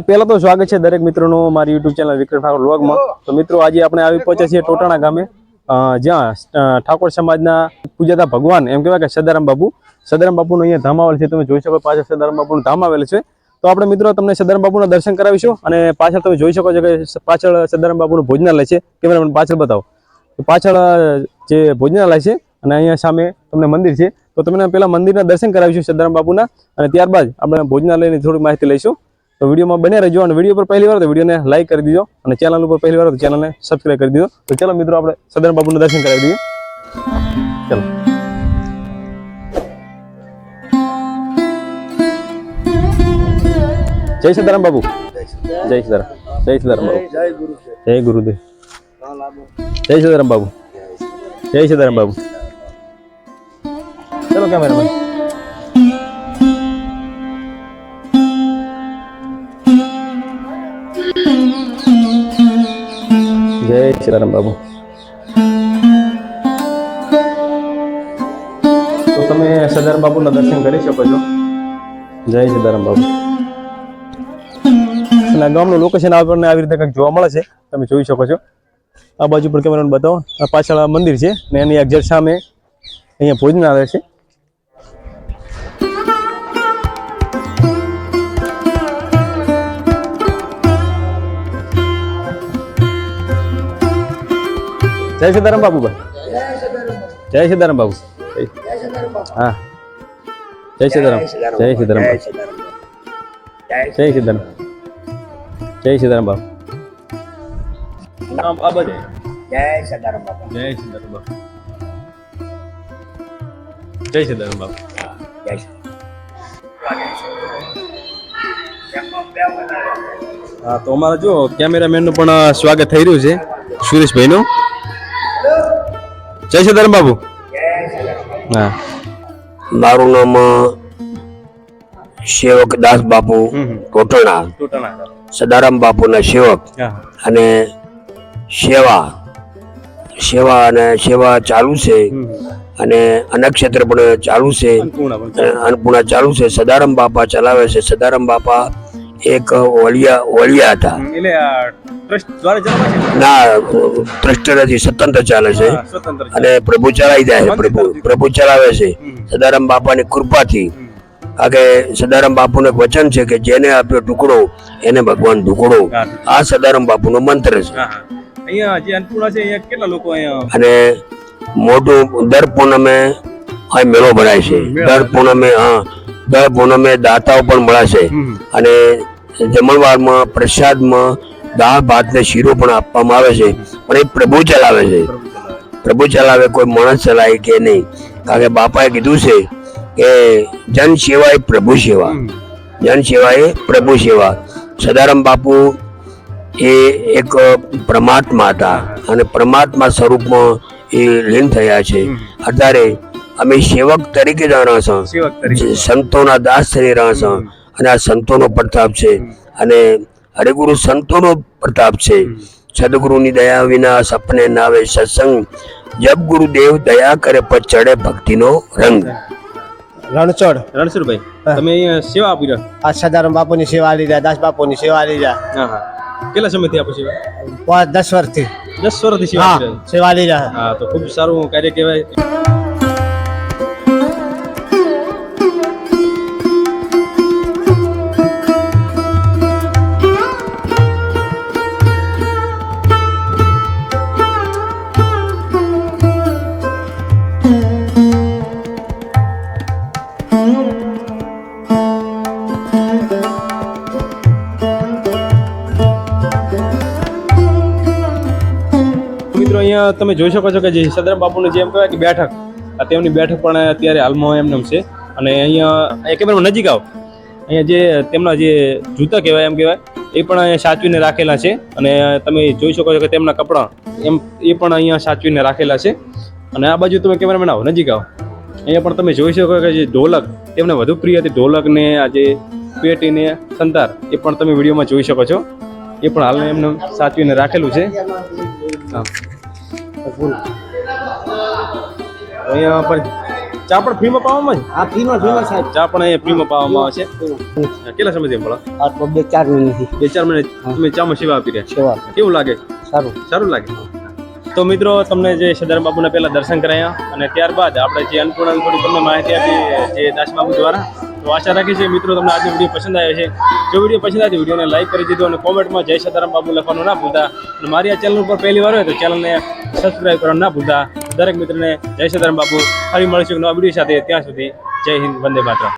તો પહેલા તો સ્વાગત છે દરેક મિત્રોનું મારી યુટ્યુબ ચેનલ વિક્રમ ઠાકોર વ્લોગમાં તો મિત્રો, આજે આપણે આવી પહોંચ્યા છીએ ટોટાણા ગામે. જ્યાં ઠાકોર સમાજના પૂજાતા ભગવાન, એમ કહેવાય કે સદારામ બાપુ. સદારામ બાપુનું અહીંયા ધામ આવેલ છે, તમે જોઈ શકો પાછળ સદારામ બાપુનું ધામ આવેલ છે. તો આપણે મિત્રો, તમને સદારામ બાપુના દર્શન કરાવીશું અને પાછળ તમે જોઈ શકો છો કે પાછળ સદારામ બાપુનું ભોજનાલય છે. કેમેરામેન પાછળ બતાવો. પાછળ જે ભોજનાલય છે અને અહીંયા સામે તમને મંદિર છે. તો તમને પેલા મંદિરના દર્શન કરાવીશું સદારામ બાપુના અને ત્યારબાદ આપણે ભોજનાલયની થોડી માહિતી લઈશું. તો વિડીયોમાં બને રહેજો અને વીડિયો પર પહેલી વાર તો વિડીયોને લાઈક કરી દીધો અને ચેનલ ઉપર પહેલી વાર તો ચેનલને સબસ્ક્રાઈબ કરી દીધો તો ચાલો મિત્રો, આપણે સદારામ બાપુના દર્શન કરાવી દઈએ. ચલો. જય સદારામ બાપુ. જય સદારામ. જય સદારામ બાપુ. જય ગુરુદેવ. જય સદારામ બાપુ. જય સદારામ બાપુ. ચલો કેમેરામેન જય સદારામ બાબુ. તો તમે સદારામ બાબુના દર્શન કરી શકો છો? જય સદારામ બાપુ અને ગામનું લોકેશન આપણને આવી રીતે કંઈક જોવા મળે છે તમે જોઈ શકો છો. આ બાજુ પર કેમેરાને બતાવો. આ પાછળ આ મંદિર છે ને એની એક્ઝેક્ટ સામે અહીંયા ભોજનાલય છે. જય સીતારામ બાબુ જય સીતારામ બાબુ હા. જય સીતારામ. જય સીતારામ જય સીતારામ જય સીતારામ બાબુ આ જય સદારામ બાપા. જય સીતારામ બાબુ જય સીતારામ બાબુ જય હા તો અમારા જો કેમેરામેનનું પણ સ્વાગત થઈ રહ્યું છે. સુરેશભાઈનું. જય સીતારામ બાબુ. હા. મારું નામ સેવક દાસ બાપુ. ટોટણા. સદારામ બાપુના સેવક. અને સેવા સેવા અને સેવા ચાલુ છે. અને અનક્ષેત્ર પણ ચાલુ છે. અન્નપૂર્ણા ચાલુ. છે. સદારામ બાપા ચલાવે છે. સદારામ બાપા એક વલિયા વલિયા હતા. ટ્રસ્ટ દ્વારા ચાલે છે? ના ટ્રસ્ટ નથી સ્વતંત્ર ચાલે છે. અને પ્રભુ ચલાવી જાય છે પ્રભુ પ્રભુ ચલાવે છે. સદારામ બાપાની કૃપાથી. કે સદારામ બાપુનું એક વચન છે કે જેને આપ્યો ટુકડો એને ભગવાન ઢુકડો આ સદારામ બાપુનો મંત્ર છે. અહીંયા જે અન્નપૂર્ણા છે અહીંયા કેટલા લોકો અહીંયા? અને મોટું દર પૂનમે આ મેળો ભરાય છે. દર પૂનમે હા દર પૂનમે દાતાઓ પણ મળે છે. અને જમણવારમાં પ્રસાદમાં દાળ ભાત ને શીરો પણ આપવામાં આવે છે પણ એ પ્રભુ ચલાવે છે. પ્રભુ ચલાવે કોઈ માણસ ચલાવે કે નહીં? કારણ કે બાપાએ કીધું છે કે જન સેવા એ પ્રભુ સેવા. જન સેવા એ પ્રભુ સેવા. સદારામ બાપુ એ એક પરમાત્મા હતા અને પરમાત્મા સ્વરૂપમાં એ લીન થયા છે. અત્યારે અમે સેવક તરીકે જ રહ્યા સંતોના દાસ તરીકે રહ્યા અને આ સંતોનો પ્રતાપ છે. અને હરિગુરુ સંતોનો પ્રતાપ છે. સદગુરુની દયા વિના સપને નાવે સત્સંગ. જબ ગુરુદેવ દયા કરે પર ચડે ભક્તિનો રંગ. રણછોડ. રણછોડભાઈ તમે અહીંયા સેવા આપી રહ્યા? આ સદારામ બાપુની સેવા લીધા દાસ બાપુની સેવા લીધા. હા હા. કેટલા સમયથી આપો સેવા પાંચ દસ વર્ષથી. દસ વર્ષથી સેવા રહ્યા? સેવા લીધા. છો. હા તો ખૂબ સારું કાર્ય કહેવાય. અહીંયા તમે જોઈ શકો છો કે જે સદરામ બાપુની જેમ કહેવાય કે બેઠક તેમની બેઠક પણ અત્યારે હાલમાં એમને છે. અને અહીંયા કેમેરામાં નજીક આવો. અહીંયા જે તેમના જે જૂતા કહેવાય એમ કહેવાય, એ પણ અહીંયા સાચવીને રાખેલા છે. અને તમે જોઈ શકો છો કે તેમના કપડાં એમ, એ પણ અહીંયા સાચવીને રાખેલા છે. અને આ બાજુ તમે કેમેરામેન આવો નજીક આવો. અહીંયા પણ તમે જોઈ શકો કે જે ઢોલક, તેમને વધુ પ્રિય હતી ઢોલકને, આ જે પેટીને સંતાર, એ પણ તમે વિડીયોમાં જોઈ શકો છો. એ પણ હાલને એમને સાચવીને રાખેલું છે. હા. અહીંયા પણ ચા પણ ફ્રીમાં પાવામાં છે આ ફ્રીમાં ફ્રીમાં સાહેબ. ચા પણ અહીંયા ફ્રીમાં પાવામાં આવે છે. કેટલા સમયથી મળો આ તો બે ચાર મિનિટથી બે ચાર મહિના તમે ચામાં સેવા આપી રહ્યા સેવા કેવું લાગે? સારું. સારું લાગે? તો મિત્રો તમને જે સદારામ બાબુના પહેલા દર્શન કરાયા અને ત્યારબાદ આપણે જે અન્નપૂર્ણાની થોડી તમને માહિતી આપી જે દાસબાબુ દ્વારા તો આશા રાખી છે મિત્રો તમને આજનો વીડિયો પસંદ આવ્યો છે જો વીડિયો પસંદ આવે વિડીયોને લાઈક કરી દીધો અને કોમેન્ટમાં જય સદારામ બાબુ લખવાનું ના ભૂલતા. અને મારી આ ચેનલ ઉપર પહેલી વાર હોય તો ચેનલને સબસ્ક્રાઈબ કરવાનું ના ભૂલતા. દરેક મિત્રને જય સદારામ બાબુ. ફરી મળીશું નવા વીડિયો સાથે. ત્યાં સુધી જય હિન્દ, વંદે માતરમ.